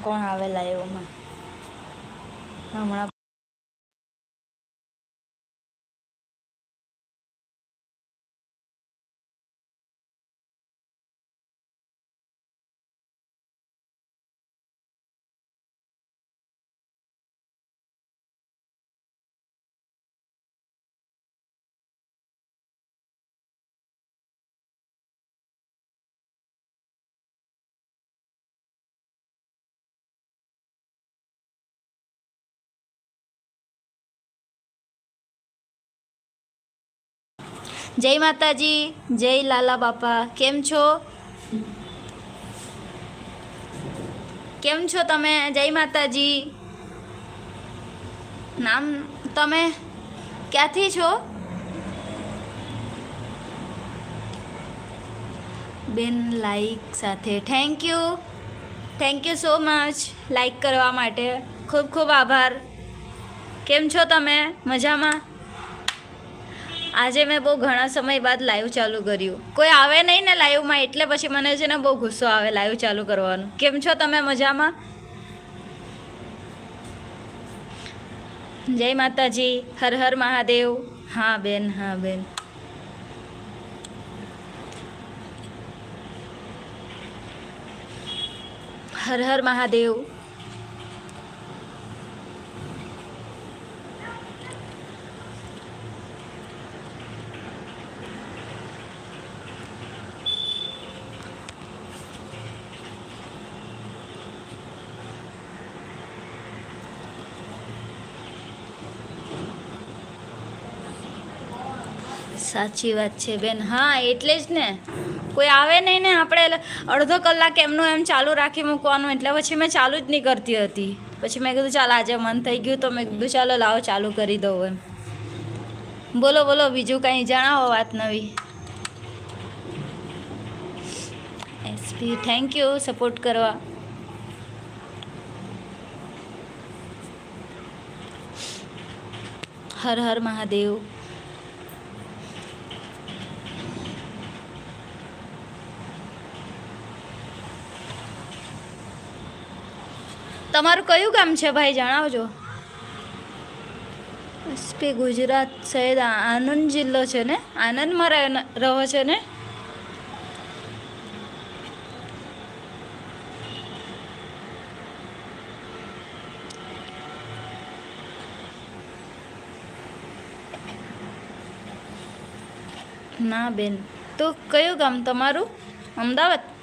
કોણ આવેલા એવામાં હમણાં જય માતાજી, જય લાલા બાપા. કેમ છો? કેમ છો તમે? જય માતાજી. નામ તમે ક્યાંથી છો? બેન લાઈક સાથે. Thank you thank you so much like કરવા માટે ખૂબ ખૂબ આભાર. કેમ છો તમે? મજામાં? આજે મેં બહુ ઘણા સમય બાદ લાઈવ ચાલુ કર્યું. કોઈ આવે નહીં ને લાઈવમાં એટલે પછી મને છે ને બહુ ગુસ્સો આવે લાઈવ ચાલુ કરવાનું. કેમ છો તમે મજામાં? જય માતાજી, હર હર મહાદેવ. હા, બેન હા, બેન. હર હર મહાદેવ. સાચી વાત છે, બેન. હા, એટલે જ ને. કોઈ આવે નહીં ને, આપણે અડધો કલાક એમનું એમ ચાલુ રાખી મૂકવાનું. એટલે પછી મેં ચાલુ જ નહીં કરતી હતી. પછી મેં કીધું, ચાલ, આજે મન થઈ ગયું તો મેં કીધું, ચાલો, લાવો, ચાલુ કરી દઉં એમ. બોલો બોલો, બીજું કંઈ જણાવો વાત નવી? એસપી થેન્ક યુ સપોર્ટ કરવા. હર હર મહાદેવ. તમારું કયું ગામ છે ભાઈ, જણાવજો. એસપી ગુજરાત સહિત આનંદ જિલ્લો છે ને? આનંદમાં રહે- છો ને? ના બેન, તો કયું ગામ તમારું? અમદાવાદ?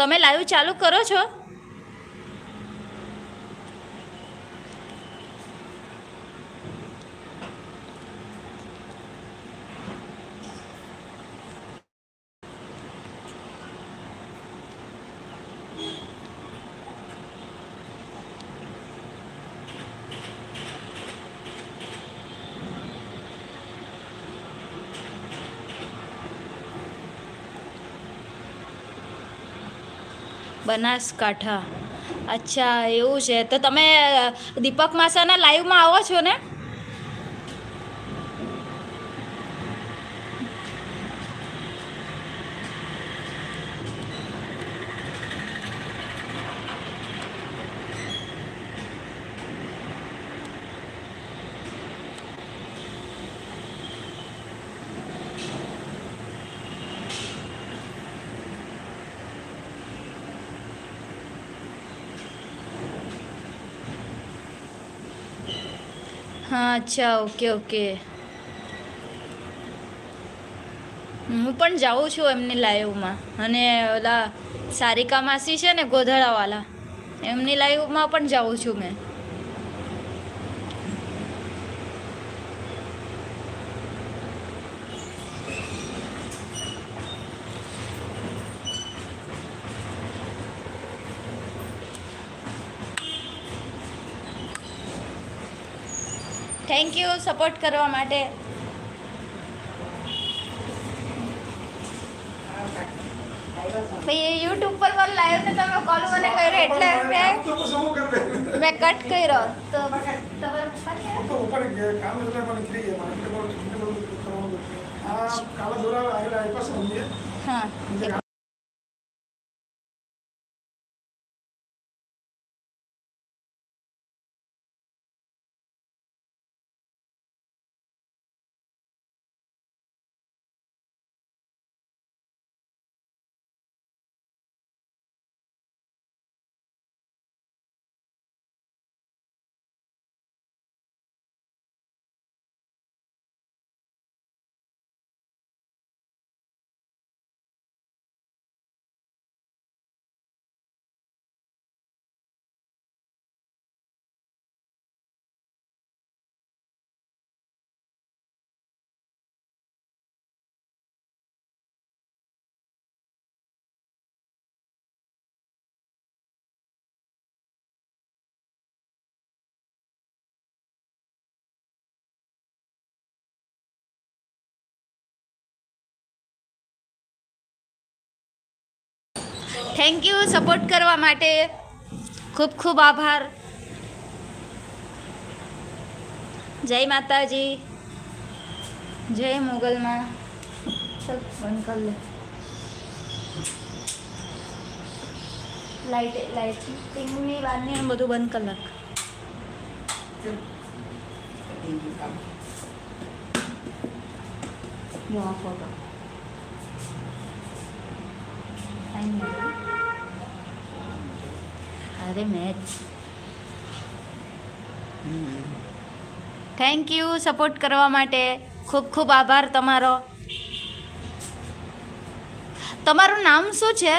તમે લાઈવ ચાલુ કરો છો? બનાસકાંઠા. અચ્છા એવું છે. તો તમે દીપક માસાના લાઈવમાં આવો છો ને? હા, અચ્છા, ઓકે ઓકે. હું પણ જાઉં છું એમની લાઈવમાં. અને ઓલા સારિકા માસી છે ને ગોધળાવાલા એમની લાઈવમાં પણ જાઉં છું મેં થેન્ક યુ સપોર્ટ કરવા માટે. ભાઈ યુટ્યુબ પર મારો લાઈવ તો તમે કોલ મને કર્યો એટલે મેં? મેં કટ કર્યો. તો હું. થેન્ક યુ સપોર્ટ કરવા માટે. ખૂબ ખૂબ આભાર. જય માતાજી. જય મોગલમાં. ચલ, બંધ કરી લે. લાઈટ લાઈટ વાતની બધું બંધ કરી નાખ. જો આ ફોટો અરે મેચ થેન્ક યુ સપોર્ટ કરવા માટે ખૂબ ખૂબ આભાર તમારો તમારું નામ શું છે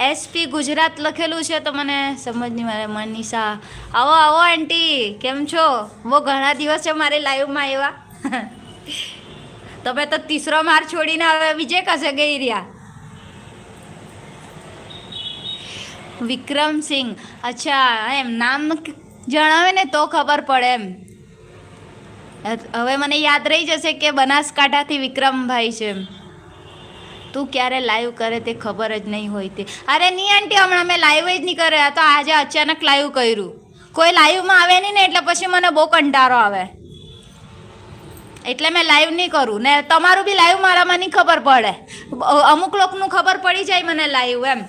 એસપી ગુજરાત લખેલું છે તો મને સમજ નહીં મારે મનીષા આવો આવો આંટી કેમ છો બહુ ઘણા દિવસ છે મારે લાઈવમાં આવ્યા તમે તો તીસરો માર છોડીને હવે બીજે કશે ગઈ રહ્યા વિક્રમસિંહ અચ્છા, એમ નામ જણાવે ને તો ખબર પડે એમ. હવે મને યાદ રહી જશે કે બનાસકાંઠાથી વિક્રમભાઈ છે તું ક્યારે લાઈવ કરે તે ખબર જ નહીં હોય તે. અરે નહીં આંટી હમણાં મેં લાઈવ જ નહીં કરે તો આજે અચાનક લાઈવ કર્યું. કોઈ લાઈવમાં આવે નહીં ને એટલે પછી મને બહુ કંટારો આવે. એટલે મેં લાઈવ નહીં કરું. ને તમારું બી લાઈવ મારામાં નહીં ખબર પડે. અમુક લોકોનું ખબર પડી જાય મને લાઈવ એમ.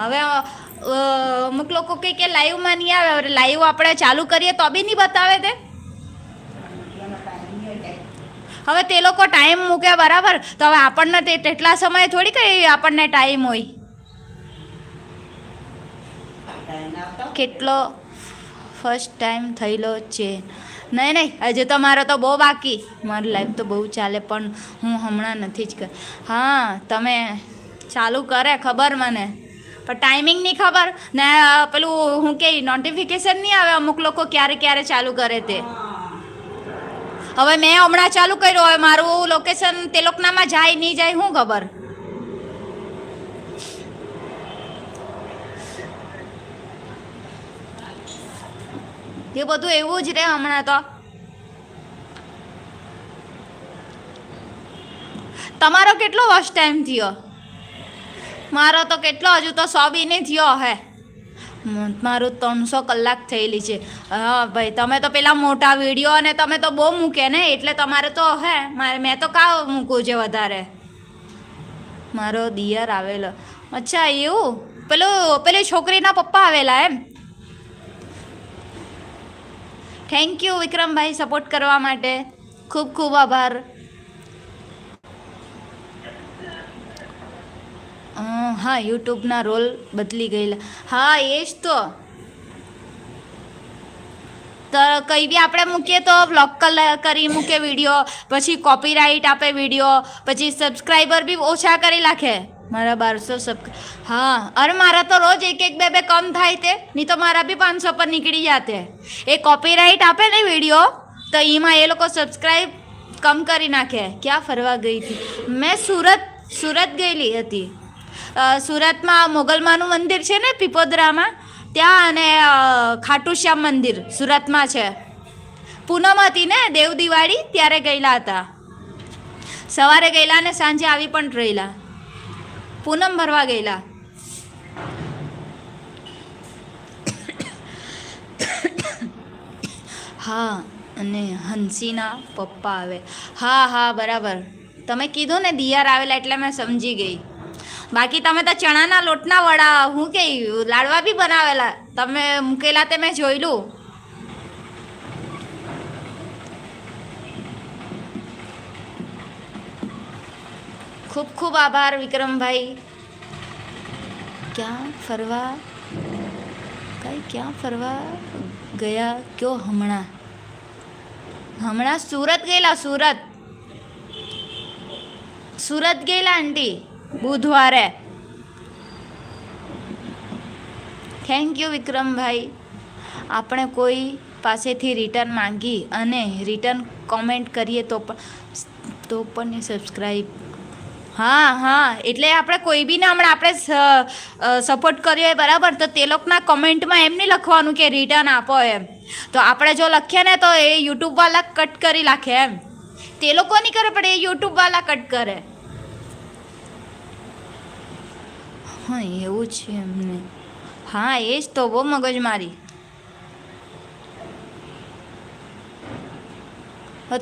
હવે અમુક લોકો કે કે લાઈવમાં નહીં આવે. હવે લાઈવ આપણે ચાલુ કરીએ તો બી નહીં બતાવે તે. હવે તે લોકો ટાઈમ મૂકે બરાબર. તો હવે આપણને તે તેટલા સમયે થોડી કઈ આપણને ટાઈમ હોય. કેટલો ફર્સ્ટ ટાઈમ થયેલો છે. નહીં નહીં, હજુ તો મારો તો બહુ બાકી. મારી લાઈફ તો બહુ ચાલે, પણ હું હમણાં નથી જ કર હા, તમે ચાલુ કરે ખબર મને. પણ ટાઈમિંગ નહીં ખબર ને પેલું હું કે નોટિફિકેશન નહીં આવે અમુક લોકો ક્યારે ક્યારે ચાલુ કરે તે. હવે મેં હમણાં ચાલુ કર્યું, હવે મારું લોકેશન તે લોકનામાં જાય નહીં જાય શું ખબર? એ બધું એવું જ રહે હમણાં તો. તમારો કેટલો વર્ષ ટાઈમ થયો? મારો તો કેટલો હજુ તો સો બી નહીં થયો હે. મારું ત્રણસો કલાક થયેલી છે. હા, ભાઈ, તમે તો પેલા મોટા વીડિયો અને તમે તો બહુ મૂકે ને, એટલે તમારે તો હે, મારે, મેં તો કા મૂકવું છે વધારે? મારો દિયર આવેલો. અચ્છા, એવું? પેલું, પેલી છોકરીના પપ્પા આવેલા એમ? થેન્ક યુ વિક્રમભાઈ સપોર્ટ કરવા માટે. ખૂબ ખૂબ આભાર. હા, યુટ્યુબના રોલ બદલી ગયેલા. હા એ જ તો કંઈ બી આપણે મૂકીએ તો બ્લોક કરી મૂકે વીડિયો, પછી કોપીરાઇટ આપે વીડિયો, પછી સબસ્ક્રાઈબર બી ઓછા કરી નાખે. મારા બારસો સબ હા, અરે મારા તો રોજ એક એક બે બે કમ થાય તે, નહીં તો મારા બી પાંચસો પર નીકળી જાતે. એ કોપીરાઇટ આપે ને વીડિયો, તો એમાં એ લોકો સબસ્ક્રાઈબ કમ કરી નાખે. ક્યાં ફરવા ગઈ હતી? મેં સુરત સુરત ગયેલી હતી. સુરતમાં મોગલમાનું મંદિર છે ને પીપોદરામાં? ત્યાં અને ખાટુશ્યામ મંદિર સુરતમાં છે. પૂનમ હતી ને દેવ દિવાળી ત્યારે ગયેલા હતા. સવારે ગયેલા અને સાંજે આવી પણ રહેલા. પૂનમ ભરવા ગયેલા. હા, અને હંસીના પપ્પા આવે. હા હા, બરાબર. તમે કીધું ને દિયાર આવેલા એટલે મેં સમજી ગઈ. બાકી તમે તો ચણાના લોટના વડા, હું કે, લાડવા બી બનાવેલા. તમે મૂકેલા તે મેં જોયેલું ખૂબ ખૂબ આભાર, વિક્રમભાઈ. ક્યાં ફરવા? કઈ ક્યાં ફરવા ગયા કયો હમણાં? હમણાં સુરત ગયેલા, સુરત. સુરત ગયેલા, આંટી. બુધવારે. Thank you Vikrambhai. આપણે કોઈ પાસેથી રિટર્ન માંગી અને રિટર્ન કોમેન્ટ કરીએ તો પણ તો પણ સબસ્ક્રાઈબ હા હા, એટલે આપણે કોઈ બીને હમણાં આપણે સપોર્ટ કર્યો હોય બરાબર, તો તે લોકોના કોમેન્ટમાં એમ નહીં લખવાનું કે રિટર્ન આપો એમ. તો આપણે જો લખીએ ને તો એ યુટ્યુબવાળા કટ કરી નાખે એમ. તે લોકો નહીં કરે, પણ એ યુટ્યુબવાળા કટ કરે. હા, એવું છે એમને. હા, એ જ તો, બહુ મગજ મારી.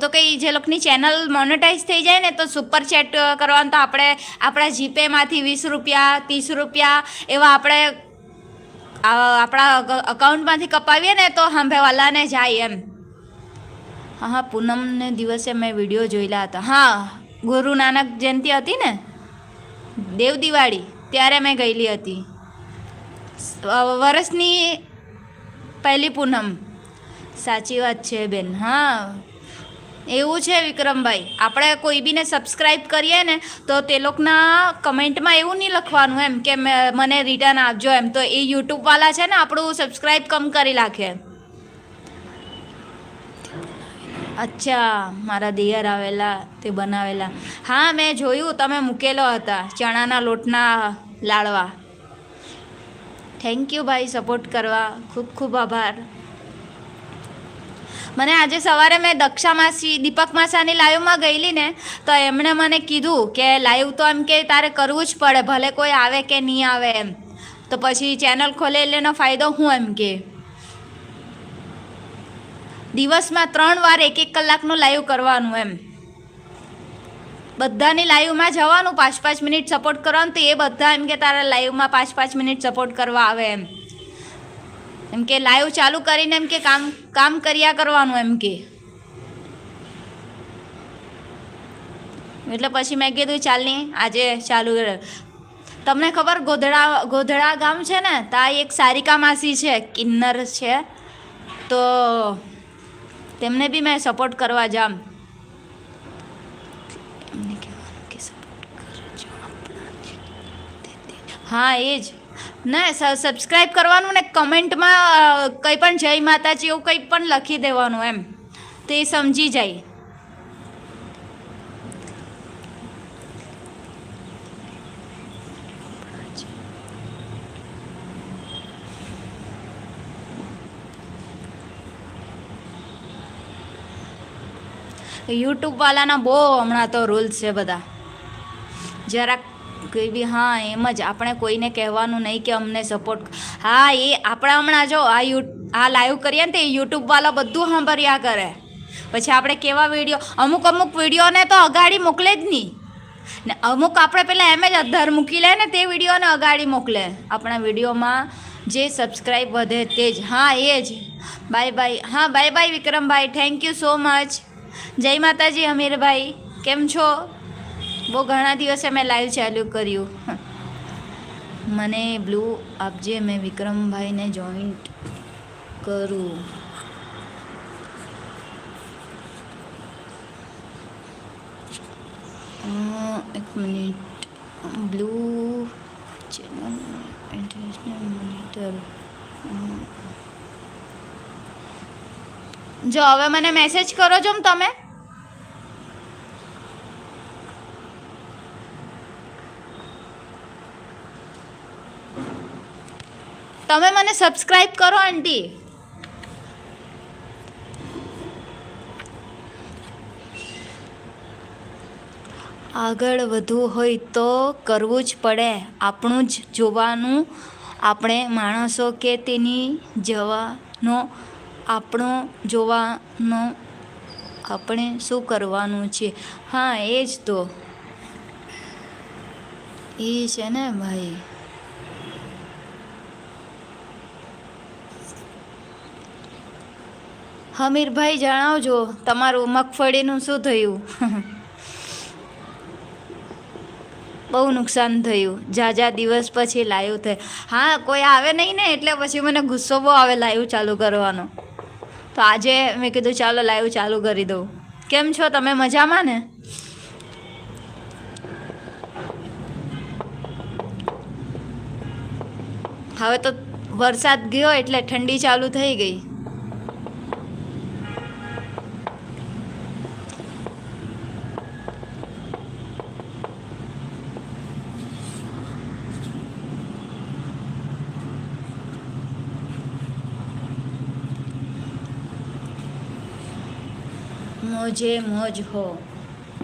તો કંઈ જે લોકોની ચેનલ મોનેટાઈઝ થઈ જાય ને, તો સુપર ચેટ કરવાનું તો આપણે, આપણા જીપેમાંથી વીસ રૂપિયા, ત્રીસ રૂપિયા એવા આપણે આપણા અકાઉન્ટમાંથી કપાવીએ ને, તો સાંભેવાલાને જાય એમ. હા હા, પૂનમને દિવસે મેં વીડિયો જોયેલા હતા. હા, ગુરુ નાનક જયંતિ હતી ને, દેવ દિવાળી. ત્યારે મેં ગયેલી હતી. વર્ષની પહેલી પૂનમ. સાચી વાત છે બેન, હા. એવું છે વિક્રમભાઈ. આપણે કોઈ બીને સબસ્ક્રાઈબ કરીએ ને, તો તે લોકોના કમેન્ટમાં એવું નહીં લખવાનું એમ કે મને રિટર્ન આપજો એમ. તો એ યુટ્યુબવાળા છે ને, આપણું સબસ્ક્રાઈબ કમ કરી નાખે. અચ્છા, મારા દિયર આવેલા, તે બનાવેલા. હા, મેં જોયું, તમે મૂકેલો હતા, ચણાના લોટના લાડવા. થેન્ક યુ ભાઈ સપોર્ટ કરવા. ખૂબ ખૂબ આભાર. મને આજે સવારે મેં દક્ષા માસી, દીપક માસાની લાઈવમાં ગયેલી ને, તો એમણે મને કીધું કે લાઈવ તો એમ કે તારે કરવું જ પડે, ભલે કોઈ આવે કે નહીં આવે એમ. તો પછી ચેનલ ખોલે એટલેનો ફાયદો હું એમ કે? દિવસમાં ત્રણ વાર એક એક કલાકનું લાઈવ કરવાનું એમ. બધાની લાઈવમાં જવાનું, પાંચ પાંચ મિનિટ સપોર્ટ કરવાનું, તો એ બધા એમ કે તારા લાઈવમાં પાંચ પાંચ મિનિટ સપોર્ટ કરવા આવે એમ. એમ કે લાઈવ ચાલુ કરીને એમ કે કામ કામ કર્યા કરવાનું એમ કે. એટલે પછી મેં કીધું, ચાલ નહીં આજે ચાલુ તમને ખબર ગોધડા ગોધડા ગામ છે ને, ત્યાં એક સારિકા માસી છે, કિન્નર છે. તો તેમને બી મેં સપોર્ટ કરવા જામ હા, એ જ. ના સબસ્ક્રાઈબ કરવાનું ને કમેન્ટમાં કંઈ પણ જય માતાજી એવું કંઈ પણ લખી દેવાનું એમ. તો એ સમજી જાય. યુટ્યુબવાલાના બહુ હમણાં તો રૂલ્સ છે બધા. જરાક કોઈ બી, હા, એમ જ. આપણે કોઈને કહેવાનું નહીં કે અમને સપોર્ટ હા, એ આપણે હમણાં જો આ યુ આ લાઈવ કરીએ ને તે યુટ્યુબવાળા બધું સાંભળ્યા કરે. પછી આપણે કેવા વીડિયો અમુક અમુક વિડીયોને તો અગાડી મોકલે જ નહીં. ને અમુક આપણે પહેલાં એમ જ અધર મૂકી લે ને તે વિડીયોને અગાડી મોકલે. આપણા વિડીયોમાં જે સબસ્ક્રાઈબ વધે તે જ. હા, એ જ. બાય બાય હા bye bye Vikrambhai. Thank you so much જય માતાજી, અમીરભાઈ. કેમ છો? બહુ ઘણા દિવસે મેં લાઈવ ચાલુ કર્યું. મને બ્લુ આપજે, મેં વિક્રમભાઈને જોઈન્ટ કરું. એક minute blue channel international monitor જો હવે મને મેસેજ કરો છો તમે. તમે મને સબસ્ક્રાઈબ કરો આંટી આગળ વધવું હોય તો કરવું જ પડે. આપણું જ જોવાનું. આપણે માણસો કે તેની જવાનો આપણો જોવાનો આપણે શું કરવાનું છે? હા, એ જ તો. એ છે ને ભાઈ. હમીરભાઈ, જણાવજો, તમારું મગફળીનું શું થયું? બહુ નુકસાન થયું. ઝાઝા દિવસ પછી લાઈવ થાય. હા, કોઈ આવે નહીં ને, એટલે પછી મને ગુસ્સો બહુ આવે લાઈવ ચાલુ કરવાનો. તો આજે મેં કીધું, ચાલો, લાઈવ ચાલુ કરી દઉં. કેમ છો? તમે મજામાં ને? હવે તો વરસાદ ગયો એટલે ઠંડી ચાલુ થઈ ગઈ. મોજે મોજ હો.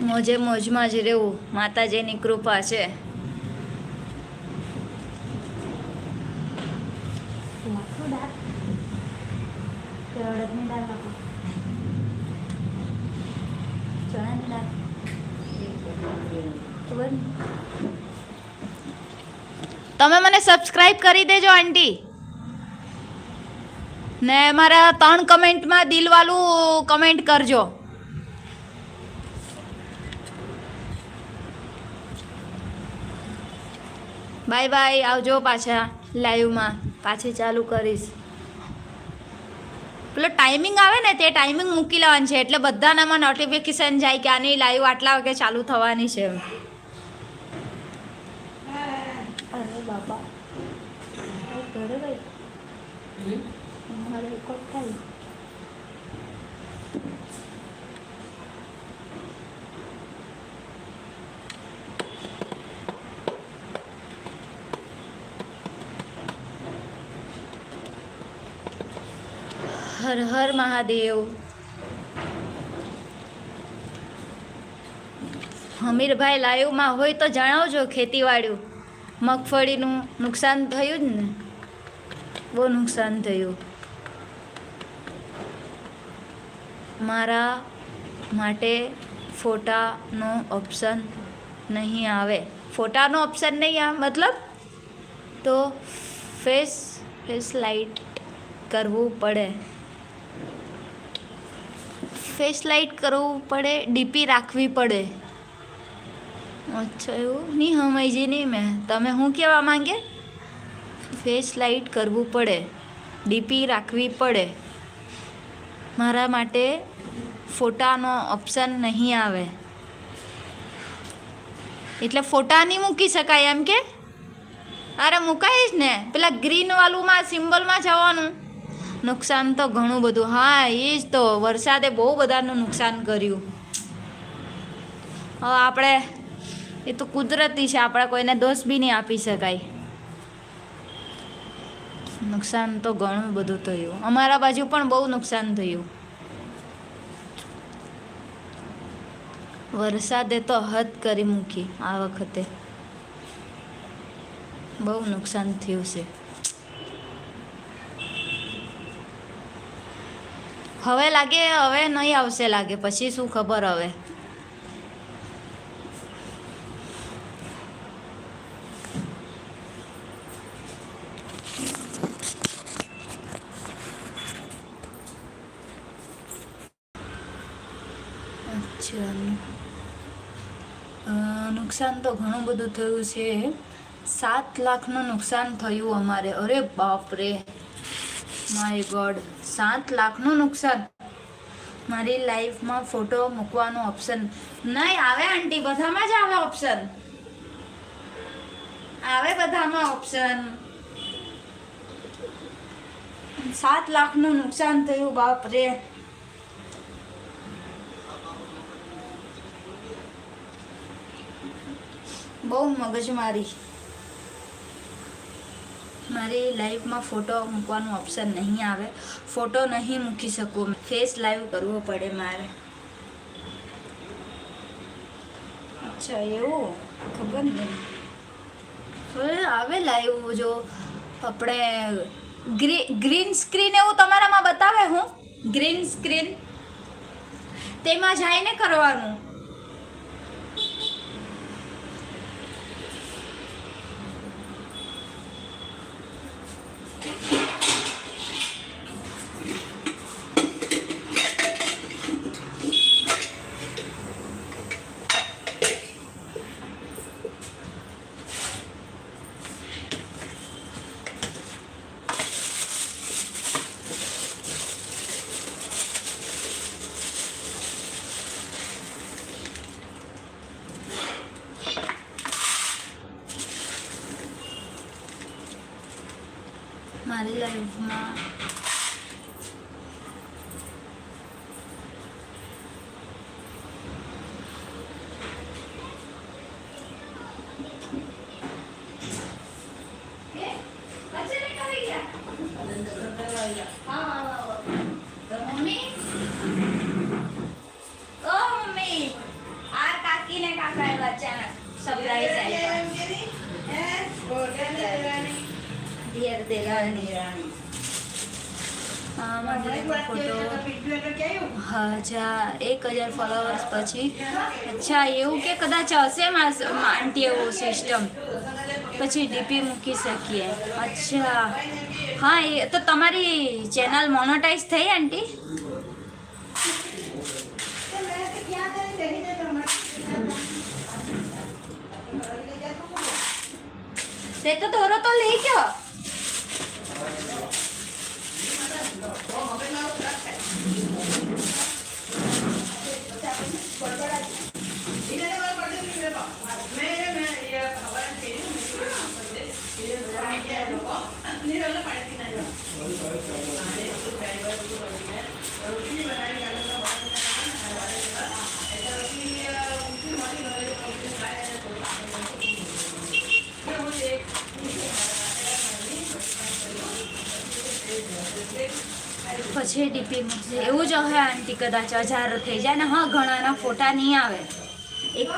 મોજે મોજમાં જ રહેવું. માતાજીની કૃપા છે. તમે મને સબસ્ક્રાઇબ કરી દેજો આંટી. ને મારા ત્રણ કમેન્ટમાં દિલવાલું કમેન્ટ કરજો. બાય બાય આવજો પાછા લાઈવમાં પાછી ચાલુ કરીશ. પેલો ટાઈમિંગ આવે ને તે ટાઈમિંગ મૂકી લેવાનું છે એટલે બધાનામાં નોટિફિકેશન જાય કે આની લાઈવ આટલા વાગે ચાલુ થવાની છે. બાપા ઘરે ભાઈ મારે રેકોર્ડ થાય હર હર મહાદેવ. હમીરભાઈ લાઈવમાં હોય તો જણાવજો ખેતીવાળું મગફળીનું નુકસાન થયું જ ને? બહુ નુકસાન થયું. મારા માટે ફોટાનો ઓપ્શન નહીં આવે. ફોટાનો ઓપ્શન નહીં આવે, મતલબ? તો ફેસ ફેસ લાઇટ કરવું પડે. ફેસ લાઇટ કરવું પડે, ડીપી રાખવી પડે. અચ્છા, એવું? નહીં સમજી નહીં મેં. તમે શું કહેવા માંગે? ફેસ લાઇટ કરવું પડે, ડીપી રાખવી પડે. મારા માટે ફોટાનો ઓપ્શન નહીં આવે. એટલે ફોટા નહીં મૂકી શકાય એમ કે? અરે મુકાય ને. પેલા ગ્રીન વાળુંમાં સિમ્બલમાં જવાનું. નુકસાન તો ઘણું બધું. હા એ જ તો. વરસાદે બહુ બધાનું નુકસાન કર્યું. હવે આપણે, એ તો કુદરતી છે, આપણે કોઈને દોષ બી નહીં આપી શકાય. નુકસાન તો ઘણું બધું થયું. અમારા બાજુ પણ બહુ નુકસાન થયું. વરસાદે તો હદ કરી મૂકી આ વખતે. બહુ નુકસાન થયું છે. હવે લાગે, હવે નહીં આવશે લાગે. પછી શું ખબર હવે? નુકસાન તો ઘણું બધું થયું છે. સાત લાખનું નુકસાન થયું અમારે. અરે બાપ રે માય ગોડ સાત લાખનું નુકસાન. મારી લાઈફમાં ફોટો મૂકવાનો ઓપ્શન નહીં, આવે આંટી, બધામાં જ આવે ઓપ્શન આવે બધામાં ઓપ્શન સાત લાખનું નુકસાન થયું, બાપ રે. બહુ મગજમારી. મારી લાઈફમાં ફોટો મૂકવાનું ઓપ્શન નહીં આવે. ફોટો નહીં મૂકી શકું ફેસ લાઈવ કરવો પડે મારે. અચ્છા, એવું? ખબર નહીં. આવે લાઈવ જો આપણે ગ્રી, ગ્રીન સ્ક્રીન એવું તમારામાં બતાવે હું? Green screen? તેમાં જઈને કરવાનું મારી લાઈફમાં સરપ્રાઈઝ દિયર દેલાની આમાં દીકરીનો ફોટો હજાર એક હજાર ફોલોવર્સ પછી. અચ્છા, એવું કે કદાચ હશે માસ આંટી એવું સિસ્ટમ પછી ડીપી મૂકી શકીએ. અચ્છા. હા એ તો તમારી ચેનલ મોનોટાઈઝ થઈ આંટી? તે તો ધોરો તો લઈ ગયો. પછી ડીપી મૂકશે એવું જ હવે આંટી કદાચ હજાર થઈ જાય ને, હા, ઘણાના ફોટા નહીં આવે. એક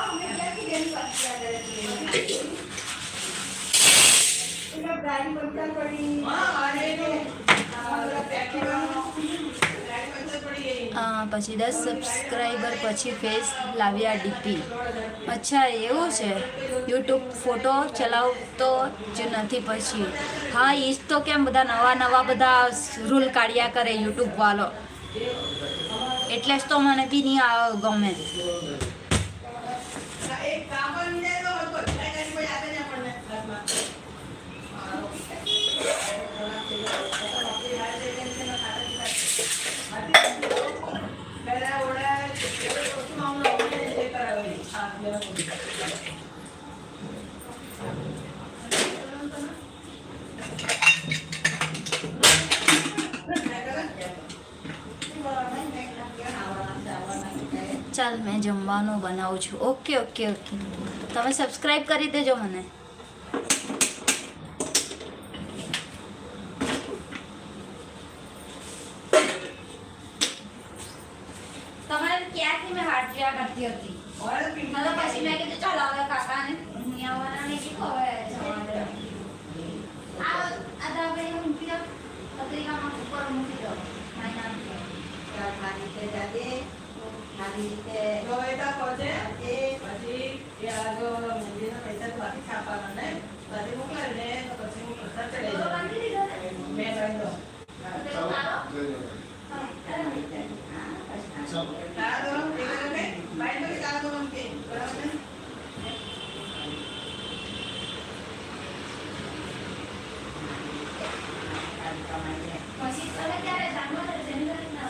પછી દસ સબસ્ક્રાઈબર પછી ફેસ લાવ્યા ડીપી. અચ્છા, એવું છે? યુટ્યુબ ફોટો ચલાવતો જ નથી પછી. હા એ જ તો કેમ બધા નવા નવા બધા રૂલ કાઢ્યા કરે યુટ્યુબ વાળો. એટલે જ તો મને બી નહીં ગમે. ચાલ મેં જમવાનું બનાવું છું. ઓકે ઓકે ઓકે તમે સબસ્ક્રાઈબ કરી દેજો મને. તમારે ક્યાંથી મેં હાથ જોયા કરતી હતી? હા તો પછી મેં કીધું ચાલો હવે કાકાને અહીં આવવાના ને કીધું હવે જવા દે. આ આ તો આપણે અહીં મૂકી દો. પત્રિકામાં ઉપર મૂકી દો. મારી નામ તો બાંધી દીધો ને? તો તે ઉતારો. પછી તમે ક્યારે જાણવા દે જાન્યુઆરી ના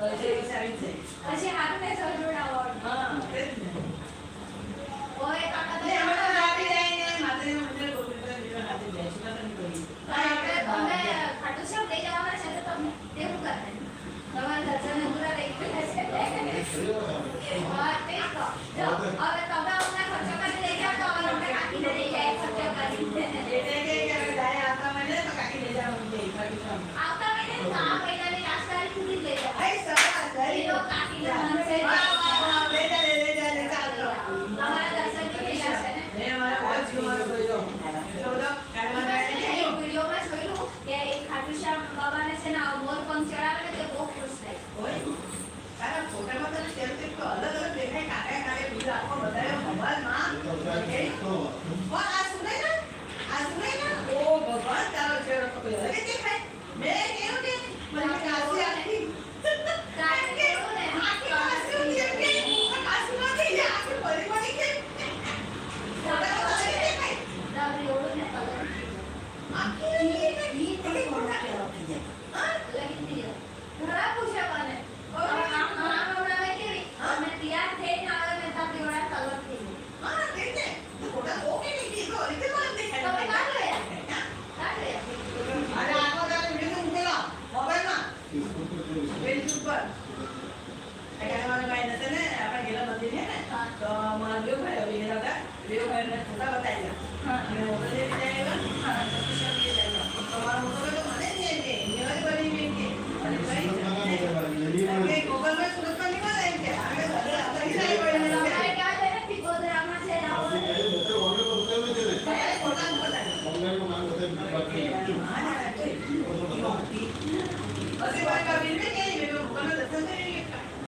તો ડિસેમ્બર તો ડિસેમ્બરમાં આવો ને તમે તો चलते तो अलग अलग देखा कारे कारे मुझे आपको बताया भगवान माँ और आज सुने ना आज सुने ना ओ भगवान तारा चेहरा तो कोई अलग देखा है? मैं क्यों के मैंने काशी आती काशी होने आके काशी होती है के काशी होती है आके बड़ी बड़ी के दादा को अलग देखा है दादा योर ने अलग आके ये ये तो कोई मोटा क्या होती है हाँ लगी थी। हाँ? खराब पूछा वाले और